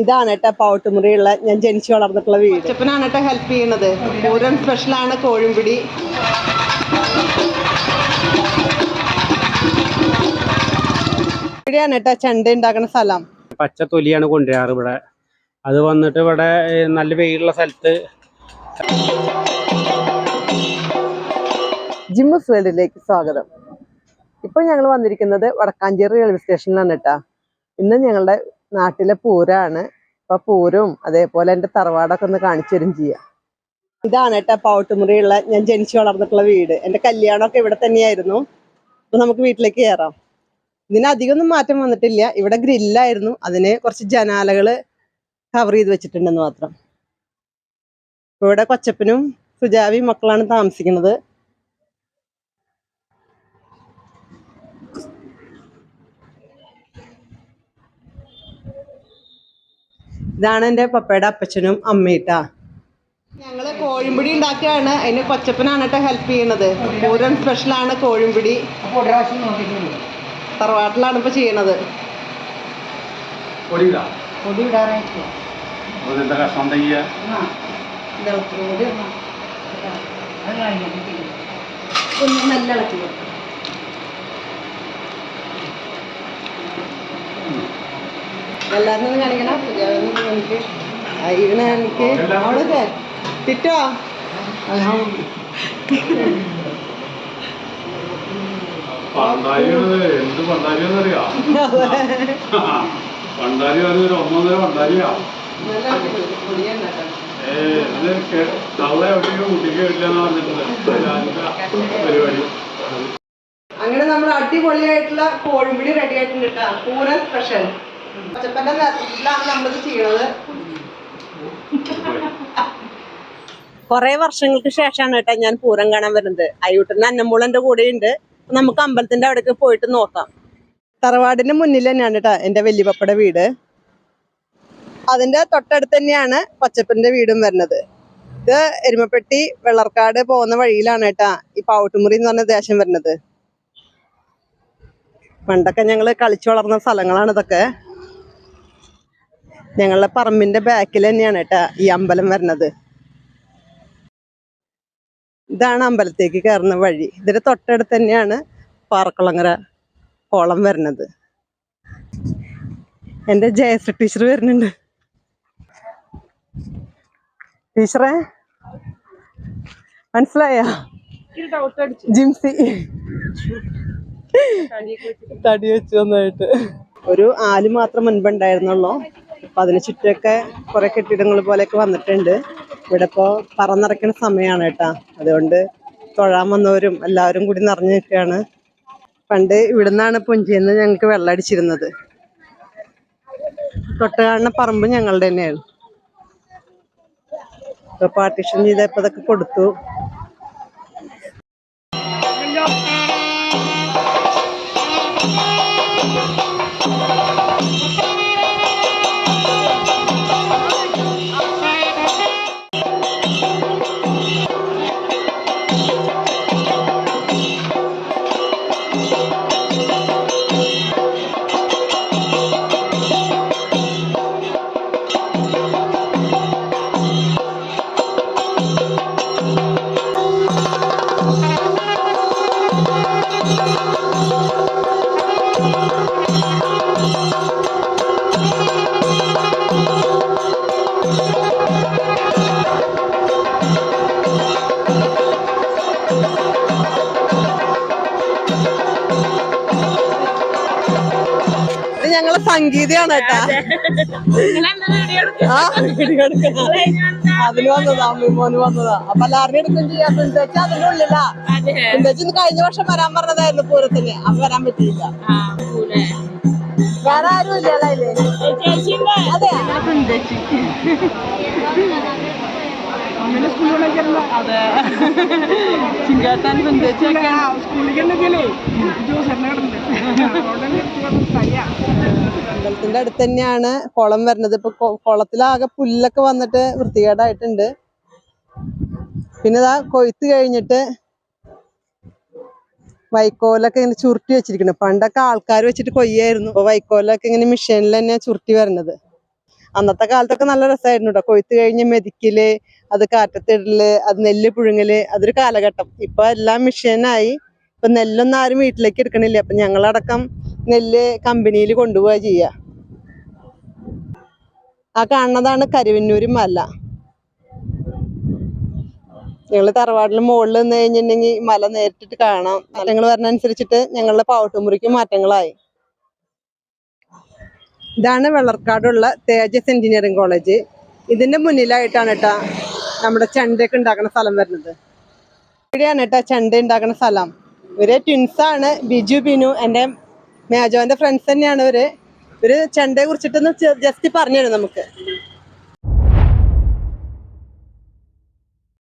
ഇതാണ് കേട്ടോ പാവട്ടുമുറിയുള്ള ഞാൻ ജനിച്ചു വളർന്നിട്ടുള്ള വീട്. അച്ഛപ്പനാണ് കേട്ടോ ഹെൽപ്പ് ചെയ്യണത്. പൂരം സ്പെഷ്യലാണ് കോഴിമ്പിടി ഇവിടെയാണ് കേട്ടോ ചെണ്ട ഉണ്ടാക്കുന്ന സ്ഥലം. പച്ച തൊലിയാണ് കൊണ്ടുവരാറ് ഇവിടെ. അത് വന്നിട്ട് ഇവിടെ നല്ല വെയിലുള്ള സ്ഥലത്ത് ജിമ്മസ് വേൾഡിലേക്ക് സ്വാഗതം. ഇപ്പോൾ ഞങ്ങൾ വന്നിരിക്കുന്നത് വടക്കാഞ്ചേരി റെയിൽവേ സ്റ്റേഷനിലാണ് കേട്ടോ ഇന്ന് ഞങ്ങളുടെ നാട്ടിലെ പൂരമാണ് അപ്പൊ പൂരവും അതേപോലെ എന്റെ തറവാടൊക്കെ ഒന്ന് കാണിച്ചു തരും ചെയ്യാം. ഇതാണ് കേട്ടോ പൗട്ടുമുറിയുള്ള ഞാൻ ജനിച്ചു വളർന്നിട്ടുള്ള വീട്. എന്റെ കല്യാണമൊക്കെ ഇവിടെ തന്നെയായിരുന്നു. അപ്പൊ നമുക്ക് വീട്ടിലേക്ക് കയറാം ഇതിന് അധികമൊന്നും മാറ്റം വന്നിട്ടില്ല. ഇവിടെ ഗ്രില്ലായിരുന്നു. അതിന് കുറച്ച് ജനാലകൾ കവർ ചെയ്ത് വെച്ചിട്ടുണ്ടെന്ന് മാത്രം. ഇവിടെ കൊച്ചപ്പനും സുജാവി മക്കളാണ് താമസിക്കുന്നത്. ഇതാണ് എന്റെ പപ്പയുടെ അപ്പച്ചനും അമ്മയിട്ടാ ഞങ്ങൾ കോഴിമ്പിടി ഉണ്ടാക്കിയാണ്. അതിന് കൊച്ചപ്പനാണ് കേട്ടോ ഹെൽപ്പ് ചെയ്യണത്. പൂരം സ്പെഷ്യലാണ് കോഴിമ്പിടി തറവാട്ടിലാണ് ഇപ്പൊ ചെയ്യണത്. നല്ല തയ്യ ഒന്ന് കാണിക്കണം. എനിക്ക് ഇരുന്ന് എനിക്ക് അവിടെ തിറ്റോ? എന്ത് പണ്ടാരിയാന്നറിയാ പണ്ടാരി പറഞ്ഞൊരു ഒന്നൊന്നര പണ്ടാരിയാ. നല്ല പൊടിയാണ് കേട്ടോ. ഏ ഇത് കെ- തള്ള എവിടെയോ കുട്ടിക്ക് ഇല്ലെന്ന് പറഞ്ഞിട്ടുണ്ട് പരിപാടി. അങ്ങനെ നമ്മൾ അടിപൊളിയായിട്ടുള്ള കോഴിമുടി റെഡി ആയിട്ടുണ്ട് കേട്ടോ. പൂരം സ്പെഷ്യൽ പച്ചപ്പന്റെ നേതൃത്വത്തിലാണ് നമ്മളിത് ചെയ്യണത്. കുറെ വർഷങ്ങൾക്ക് ശേഷമാണ് കേട്ടോ ഞാൻ പൂരം കാണാൻ വരുന്നത്. അയ്യൂട്ടന് അന്നമ്മൂളന്റെ കൂടെ ഉണ്ട് നമുക്ക് അമ്പലത്തിന്റെ അവിടേക്ക് പോയിട്ട് നോക്കാം. തറവാടിന്റെ മുന്നിൽ തന്നെയാണ് കേട്ടോ എന്റെ വല്യപ്പയുടെ വീട്. അതിന്റെ തൊട്ടടുത്ത് തന്നെയാണ് പച്ചപ്പന്റെ വീടും വരുന്നത്. ഇത് എരുമപ്പെട്ടി വെള്ളർക്കാട് പോകുന്ന വഴിയിലാണ് കേട്ടാ ഈ പാവട്ടുമുറി എന്ന് പറഞ്ഞ ദേശം വരുന്നത്. പണ്ടൊക്കെ ഞങ്ങൾ കളിച്ചു വളർന്ന സ്ഥലങ്ങളാണ് ഇതൊക്കെ. ഞങ്ങളുടെ പറമ്പിന്റെ ബാക്കിൽ തന്നെയാണ് കേട്ടാ ഈ അമ്പലം വരുന്നത്. ഇതാണ് അമ്പലത്തേക്ക് കയറുന്ന വഴി. ഇതിന്റെ തൊട്ടടുത്ത് തന്നെയാണ് പാറക്കുളങ്ങര കോളം വരുന്നത്. എന്റെ ജയശ്രീ ടീച്ചർ വരുന്നുണ്ട്. ടീച്ചറെ മനസ്സിലായോ? ജിംസി. തടി വെച്ചു. വന്നായിട്ട് ഒരു ആൽ മാത്രം മുൻപുണ്ടായിരുന്നുള്ളൂ അപ്പൊ അതിന് ചുറ്റുമൊക്കെ കുറേ കെട്ടിടങ്ങൾ പോലെയൊക്കെ വന്നിട്ടുണ്ട്. ഇവിടെ ഇപ്പോൾ പറന്നിറക്കുന്ന സമയമാണ് കേട്ടോ. അതുകൊണ്ട് തൊഴാൻ വന്നവരും എല്ലാവരും കൂടി നിറഞ്ഞു നിൽക്കുകയാണ്. പണ്ട് ഇവിടുന്നാണ് പുഞ്ചിന്ന് ഞങ്ങൾക്ക് വെള്ളം അടിച്ചിരുന്നത്. തൊട്ട് കാണുന്ന പറമ്പ് ഞങ്ങളുടെ തന്നെയാണ്. ഇപ്പൊ പാർട്ടീഷൻ ചെയ്തപ്പോ ഇതൊക്കെ കൊടുത്തു. ഇത് ഞങ്ങളെ സംഗീതയാണ് കേട്ടാ. ആ വീഡിയോ എടുക്കണം അതിന് വന്നതാ മോന് വന്നതാ. അപ്പൊ എല്ലാവരും എടുക്കും ചെയ്യാം. എന്താ അതിന്റെ ഉള്ളിലാ. എന്താ ഇന്ന് കഴിഞ്ഞ വർഷം വരാൻ പറഞ്ഞതായിരുന്നു പൂരത്തിന്. അപ്പൊ വരാൻ പറ്റിയില്ല. വേറെ ആരും ഇല്ല അതിൽ? അതെ. അമ്പലത്തിന്റെ അടുത്ത് തന്നെയാണ് കുളം വരുന്നത്. ഇപ്പൊ കുളത്തിലാകെ പുല്ലൊക്കെ വന്നിട്ട് വൃത്തികേടായിട്ടുണ്ട്. പിന്നെ ഇതാ കൊയ്ത്ത് കഴിഞ്ഞിട്ട് വൈക്കോലൊക്കെ ഇങ്ങനെ ചുരുട്ടി വെച്ചിരിക്കുന്നു. പണ്ടൊക്കെ ആൾക്കാർ വെച്ചിട്ട് കൊയ്യായിരുന്നു. അപ്പൊ വൈക്കോലൊക്കെ ഇങ്ങനെ മെഷീനിൽ തന്നെ ചുരുട്ടി വരുന്നത്. അന്നത്തെ കാലത്തൊക്കെ നല്ല രസമായിരുന്നു കേട്ടോ കൊയ്ത്ത് കഴിഞ്ഞ് മെതിക്കൽ അത് കാറ്റത്തിടൽ അത് നെല്ല് പുഴുങ്ങൽ അതൊരു കാലഘട്ടം. ഇപ്പൊ എല്ലാം മെഷീനായി ഇപ്പൊ നെല്ലൊന്നും ആരും വീട്ടിലേക്ക് എടുക്കണില്ല. അപ്പൊ ഞങ്ങളടക്കം നെല്ല് കമ്പനിയിൽ കൊണ്ടുപോവുക ചെയ്യുക ആ കാണുന്നതാണ് കരുവന്നൂര് മല. ഞങ്ങൾ തറവാടിന് മുകളിൽ നിന്ന് കഴിഞ്ഞിട്ടുണ്ടെങ്കിൽ മല നേരിട്ടിട്ട് കാണാം. ഞങ്ങൾ വരുന്നതനുസരിച്ചിട്ട് ഞങ്ങളുടെ പാവട്ടുമുറിക്ക് മാറ്റങ്ങളായി. ഇതാണ് വെള്ളർക്കാടുള്ള തേജസ് എഞ്ചിനീയറിംഗ് കോളേജ്. ഇതിന്റെ മുന്നിലായിട്ടാണ് കേട്ടാ നമ്മുടെ ചെണ്ടയൊക്കെ ഉണ്ടാക്കുന്ന സ്ഥലം വരുന്നത്. ഇവിടെയാണ് കേട്ടാ ചെണ്ട ഉണ്ടാക്കുന്ന സ്ഥലം. ഇവർ ട്വിൻസാണ് ബിജു ബിനു എന്റെ മേജോന്റെ ഫ്രണ്ട്സ് തന്നെയാണ് ഇവർ. ഇവർ ചെണ്ടയെ കുറിച്ചിട്ടൊന്ന് ജസ്റ്റ് പറഞ്ഞു തരും നമുക്ക്.